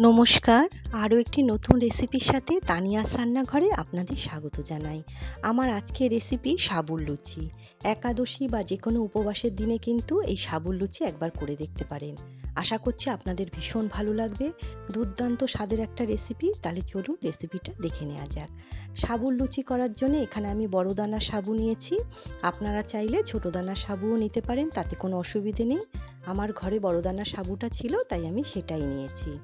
নমস্কার। আরও একটি নতুন রেসিপির সাথে তানিয়াস রান্নাঘরে আপনাদের স্বাগত জানাই। আমার আজকের রেসিপি সাবুর লুচি। একাদশী বা যে কোনো উপবাসের দিনে কিন্তু এই সাবুর লুচি একবার করে দেখতে পারেন। আশা করছি আপনাদের ভীষণ ভালো লাগবে। দুর্দান্ত স্বাদের একটা রেসিপি। তাহলে চলুন রেসিপিটা দেখে নেওয়া যাক। সাবুর লুচি করার জন্য এখানে আমি বড় দানার সাবু নিয়েছি। আপনারা চাইলে ছোট দানার সাবুও নিতে পারেন, তাতে কোনো অসুবিধে নেই। আমার ঘরে বড় দানার সাবুটা ছিল, তাই আমি সেটাই নিয়েছি।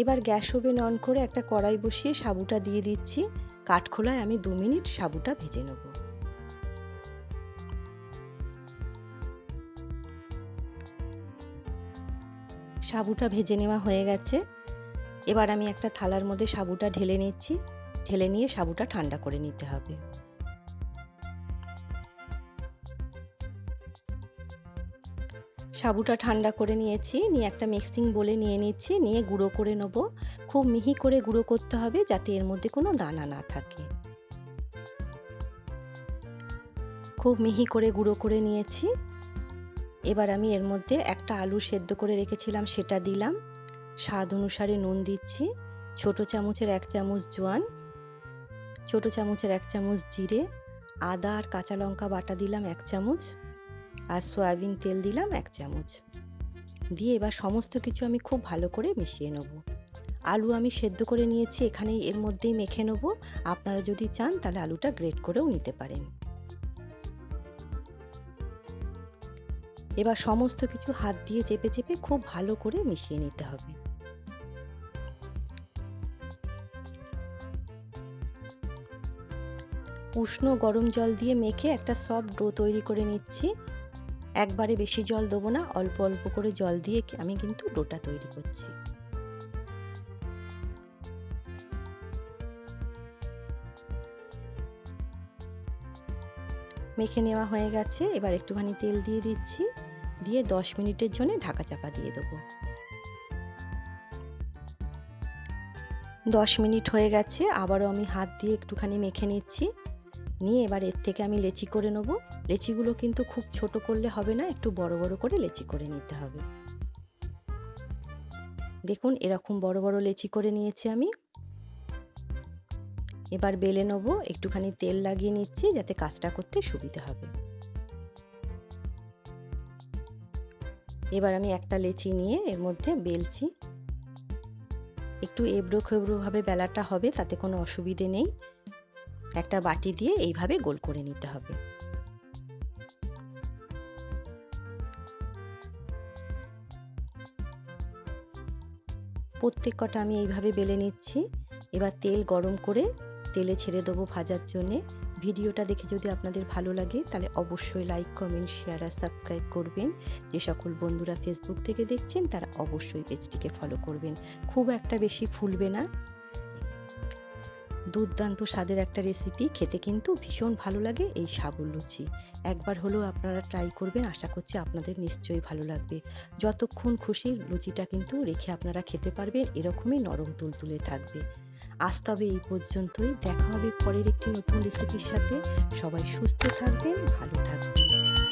এবার গ্যাস ওভেন অন করে একটা কড়াই বসিয়ে সাবুটা দিয়ে দিচ্ছি। কাঠখোলায় আমি দু মিনিট সাবুটা ভেজে নেব। সাবুটা ভেজে নেওয়া হয়ে গেছে। এবার আমি একটা থালার মধ্যে সাবুটা ঢেলে নিচ্ছি। ঢেলে নিয়ে সাবুটা ঠান্ডা করে নিতে হবে। সাবুটা ঠান্ডা করে নিয়েছি, নিয়ে একটা মিক্সিং বলে নিয়ে নিচ্ছি, নিয়ে গুঁড়ো করে নেব। খুব মিহি করে গুঁড়ো করতে হবে যাতে এর মধ্যে কোনো দানা না থাকে। খুব মিহি করে গুঁড়ো করে নিয়েছি। এবার আমি এর মধ্যে একটা আলু সেদ্ধ করে রেখেছিলাম, সেটা দিলাম। স্বাদ অনুসারে নুন দিচ্ছি, ছোট চামচের এক চামচ জোয়ান, ছোট চামচের এক চামচ জিরে, আদা আর কাঁচা লঙ্কা বাটা দিলাম এক চামচ। আর সয়াবিন তেল দিলাম এক চামচ। দিয়ে এবার সমস্ত কিছু আমি খুব ভালো করে মিশিয়ে নেব। আলু আমি সেদ্ধ করে নিয়েছি, এখানেই এর মধ্যেই মেখে নেব। আপনারা যদি চান, তাহলে আলুটা গ্রেট করেও নিতে পারেন। এবার সমস্ত কিছু হাত দিয়ে চেপে চেপে খুব ভালো করে মিশিয়ে নিতে হবে। উষ্ণ গরম জল দিয়ে মেখে একটা সফট ডো তৈরি করে নিচ্ছি। একবারে বেশি জল দেবো না, অল্প অল্প করে জল দিয়ে আমি কিন্তু ডোটা তৈরি করছি। মেখে নেওয়া হয়ে গেছে, এবার একটুখানি তেল দিয়ে দিচ্ছি, দিয়ে দশ মিনিটের জন্য ঢাকা চাপা দিয়ে দেবো। দশ মিনিট হয়ে গেছে, আবারও আমি হাত দিয়ে একটুখানি মেখে নিচ্ছি। নিয়ে এবার এর থেকে আমি লেচি করে নেব। লেচিগুলো কিন্তু খুব ছোট করলে হবে না, একটু বড় বড় করে লেচি করে নিতে হবে। দেখুন, এরকম বড় বড় লেচি করে নিয়েছি আমি। এবার বেলে নেব, একটুখানি তেল লাগিয়ে নিচ্ছি যাতে কাজটা করতে সুবিধা হবে। এবার আমি একটা লেচি নিয়ে এর মধ্যে বেলছি। একটু এবড়ো খেবড়ো ভাবে বেলাটা হবে, তাতে কোনো অসুবিধে নেই। একটা বাটি দিয়ে এইভাবে গোল করে নিতে হবে। প্রত্যেক কটা আমি এইভাবে বেলে নিচ্ছি। এবার তেল গরম করে তেলে ছেড়ে দেবো ভাজার জন্যে। ভিডিওটা দেখে যদি আপনাদের ভালো লাগে, তাহলে অবশ্যই লাইক কমেন্ট শেয়ার আর সাবস্ক্রাইব করবেন। যে সকল বন্ধুরা ফেসবুক থেকে দেখছেন, তারা অবশ্যই পেজটিকে ফলো করবেন। খুব একটা বেশি ফুলবে না। দুর্দান্ত স্বাদের একটা রেসিপি খেতে কিন্তু ভীষণ ভালো লাগে এই সাবুর লুচি। একবার হলেও আপনারা ট্রাই করবেন, আশা করছি আপনাদের নিশ্চয়ই ভালো লাগবে। যতক্ষণ খুশি লুচিটা কিন্তু রেখে আপনারা খেতে পারবেন, এরকমই নরম তুলতুলে থাকবে। আজ তবে এই পর্যন্তই, দেখা হবে পরের একটি নতুন রেসিপির সাথে। সবাই সুস্থ থাকবেন, ভালো থাকবেন।